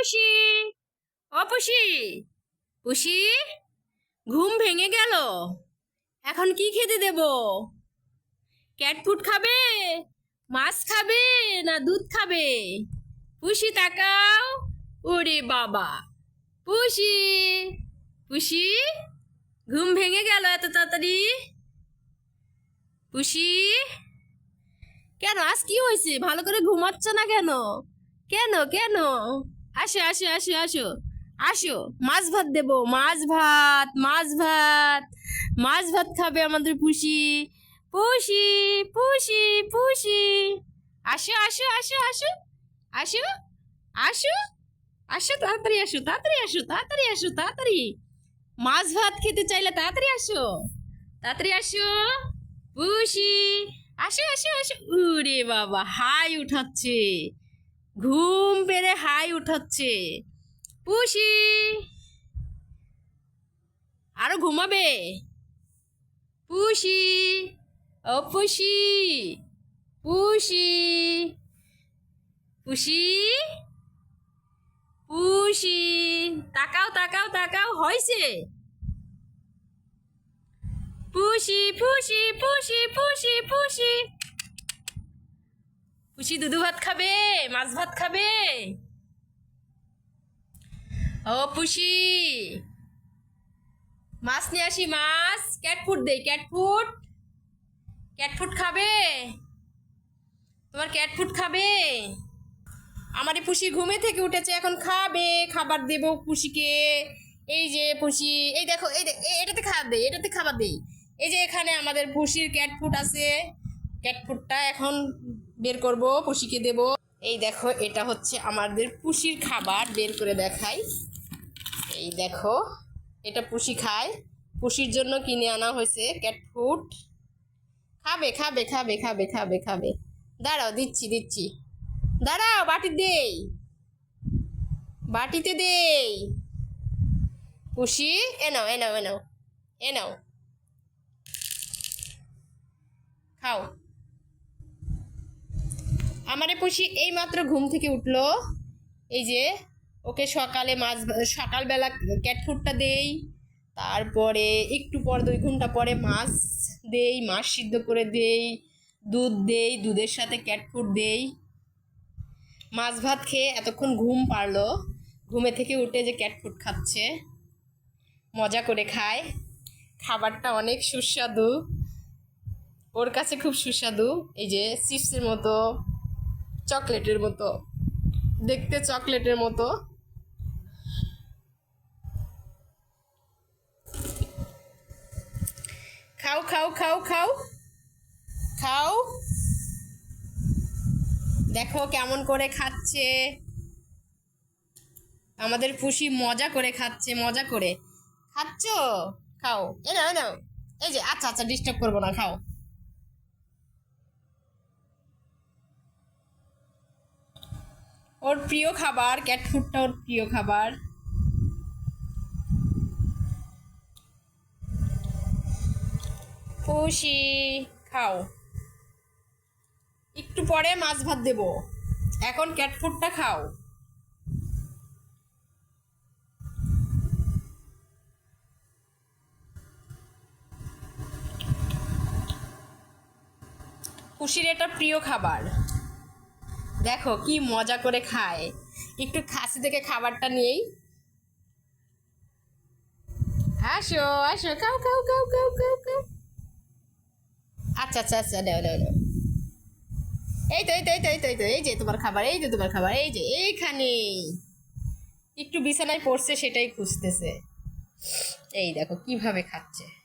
পুষি। ও পুষি। পুষি, ঘুম ভেঙে গেল। এখন কি খেতে দেব? ক্যাট ফুড খাবে? মাছ খাবে না দুধ খাবে? পুষি তাকাও। ওরে বাবা। পুষি। পুষি, ঘুম ভেঙে গেল এত তাড়াতাড়ি? পুষি, কেন আজ কি হয়েছে? ভালো করে ঘুমাচ্ছ না কেন? কেন কেন? আসো আসো আসো আসো। আসো, মাছ ভাত দেবো। মাছ ভাত মাছ ভাত। মাছ ভাত খাবে আমাদের পুষি। পুষি পুষি পুষি। আসো আসো আসো আসো। আসো আসো। আসো, তাড়াতাড়ি আসো তাড়াতাড়ি আসো তাড়াতাড়ি আসো, তাড়াতাড়ি। মাছ ভাত খেতে চাইলে তাড়াতাড়ি আসো। তাড়াতাড়ি আসো। পুষি। আসো আসো আসো। উরে বাবা, হাই উঠাচ্ছে। ঘুম পেরে হাই উঠাচ্ছে। পুষি! আরও ঘুমাবে? পুষি! ও পুষি! পুষি! পুষি! পুষি! তাকাও তাকাও তাকাও হয়েছে পুষি পুষি পুষি পুষি পুষি! পুষি দুধু ভাত খাবে? মাছ ভাত খাবে? ও পুষি। মাছ নিয়ে আসি, মাছ। ক্যাট ফুড দেই, ক্যাট ফুড। ক্যাট ফুড খাবে? তোমার ক্যাট ফুড খাবে? আমার এই পুষি ঘুমে থেকে উঠেছে, এখন খাবে। খাবার দেব পুষিকে। এই যে পুষি, এই দেখো, এই এটাতে খাবার দেই, এটাতে খাবার দেই। এই যে এখানে আমাদের পুষির ক্যাট ফুড আছে। ক্যাট ফুডটা এখন বের করব, পুষিকে দেব। এই দেখো, এটা হচ্ছে আমাদের পুষির খাবার, বের করে দেখাই। এই দেখো, এটা পুষি খায়। পুষির জন্য কিনে আনা হয়েছে ক্যাট ফুড খাবে খাবে খাবে খাবে খাবে খাবে। দাঁড়াও, দিচ্ছি দিচ্ছি। দাঁড়াও, বাটি দেই। বাটিতে দেই। পুষি এনাও এনাও এ নাও এ নাও এ নাও। খাও। আমারে পুষি এই মাত্র ঘুম থেকে উঠল। এই যে, ওকে সকালে মাছ, সকালবেলা ক্যাট ফুডটা দেই, তারপরে একটু পর দুই ঘণ্টা পরে মাছ দেই, মাছ সিদ্ধ করে দেই, দুধ দেই, দুধের সাথে ক্যাট ফুড দেই। মাছ ভাত খেয়ে এতক্ষণ ঘুম পারল ঘুমে থেকে উঠে যে ক্যাট ফুড খাচ্ছে, মজা করে খায়। খাবারটা অনেক সুস্বাদু। ওর কাছে খুব সুস্বাদু। এই যে, চিপসের মতো। চকলেটের মতো। দেখতে চকলেটের মতো। খাও খাও খাও খাও। খাও। দেখো কেমন করে খাচ্ছে। আমাদের পুষি মজা করে খাচ্ছে, মজা করে। খাচ্ছ? খাও। এ নাও নাও। এই যে আচ্ছা আচ্ছা ডিস্টার্ব করব না, খাও। ওর প্রিয় খাবার ক্যাট ফুডটা ওর প্রিয় খাবার। খুশি খাও। একটু পরে মাছ ভাত দেবো। এখন ক্যাট ফুডটা খাও। খুশির এটা প্রিয় খাবার। দেখো কি মজা করে খায়। একটু খাসি থেকে খাবারটা নিয়েই। আসো আসো, খাও খাও খাও খাও খাও খাও। আচ্ছা আচ্ছা আচ্ছা নাও নাও নাও। এই তো এই তো এই তো এই তো এই তো, এই যে তোমার খাবার, এই যে তোমার খাবার, এই যে এইখানে। একটু বিছানায় পড়ছে সেটাই খুঁজতেছে। এই দেখো কীভাবে খাচ্ছে।